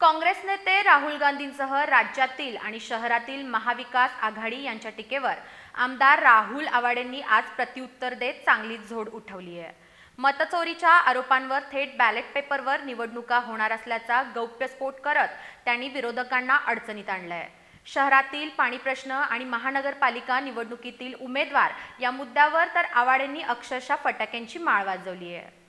काँग्रेस नेते राहुल गांधींसह राज्यातील आणि शहरातील महाविकास आघाडी यांच्या टीकेवर आमदार राहुल आवाडेंनी आज प्रत्युत्तर देत चांगलीच झोड उठवली आहे. मतचोरीच्या आरोपांवर थेट बॅलेट पेपरवर निवडणुका होणार असल्याचा गौप्यस्फोट करत त्यांनी विरोधकांना अडचणीत आणलंय. शहरातील पाणी प्रश्न आणि महानगरपालिका निवडणुकीतील उमेदवार या मुद्द्यावर तर आवाडेंनी अक्षरशः फटाक्यांची माळ वाजवली आहे.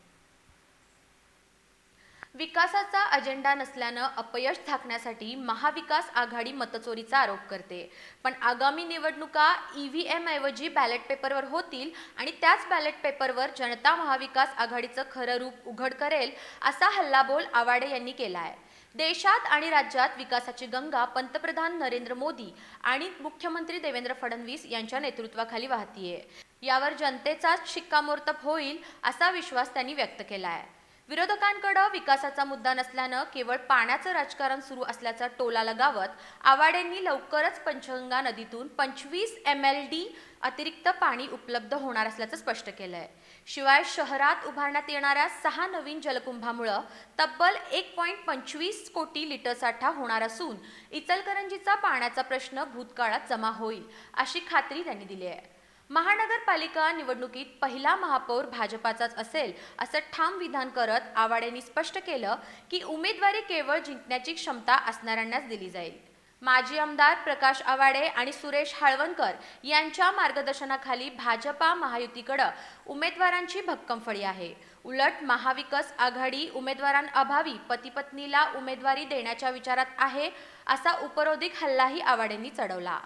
विकासाचा अजेंडा नसल्यानं अपयश झाकण्यासाठी महाविकास आघाडी मतचोरीचा आरोप करते. पण आगामी निवडणुका ई व्ही ऐवजी बॅलेट पेपरवर होतील आणि त्याच बॅलेट पेपरवर जनता महाविकास आघाडीचं खरं रूप उघड करेल असा हल्लाबोल आवाडे यांनी केला आहे देशात आणि राज्यात विकासाची गंगा पंतप्रधान नरेंद्र मोदी आणि मुख्यमंत्री देवेंद्र फडणवीस यांच्या नेतृत्वाखाली वाहतीये. यावर जनतेचाच शिक्कामोर्तब होईल असा विश्वास त्यांनी व्यक्त केला आहे विरोधकांकडे विकासाचा मुद्दा नसल्यानं केवळ पाण्याचं राजकारण सुरू असल्याचा टोला लगावत आवाडेंनी लवकरच पंचगंगा नदीतून पंचवीस एम एल डी अतिरिक्त पाणी उपलब्ध होणार असल्याचं स्पष्ट केलंय. शिवाय शहरात उभारण्यात येणाऱ्या सहा नवीन जलकुंभामुळं तब्बल एक पॉईंट पंचवीस कोटी लिटर साठा होणार असून इचलकरंजीचा पाण्याचा प्रश्न भूतकाळात जमा होईल अशी खात्री त्यांनी दिली आहे. महानगरपालिका निवडणुकीत पहिला महापौर भाजपाचाच असेल असं ठाम विधान करत आवाडेंनी स्पष्ट केलं की उमेदवारी केवळ जिंकण्याची क्षमता असणाऱ्यांनाच दिली जाईल. माजी आमदार प्रकाश आवाडे आणि सुरेश हाळवणकर यांच्या मार्गदर्शनाखाली भाजपा महायुतीकडं उमेदवारांची भक्कम फळी आहे. उलट महाविकास आघाडी उमेदवारांअभावी पतीपत्नीला उमेदवारी देण्याच्या विचारात आहे असा उपरोधिक हल्लाही आवाडेंनी चढवला.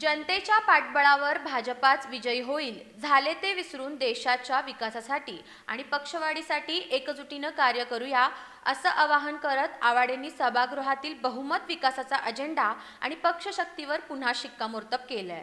जनतेच्या पाठबळावर भाजपाच विजयी होईल झाले ते विसरून देशाच्या विकासासाठी आणि पक्षवाढीसाठी एकजुटीनं कार्य करूया असं आवाहन करत आवाडेंनी सभागृहातील बहुमत विकासाचा अजेंडा आणि पक्षशक्तीवर पुन्हा शिक्कामोर्तब केलंय.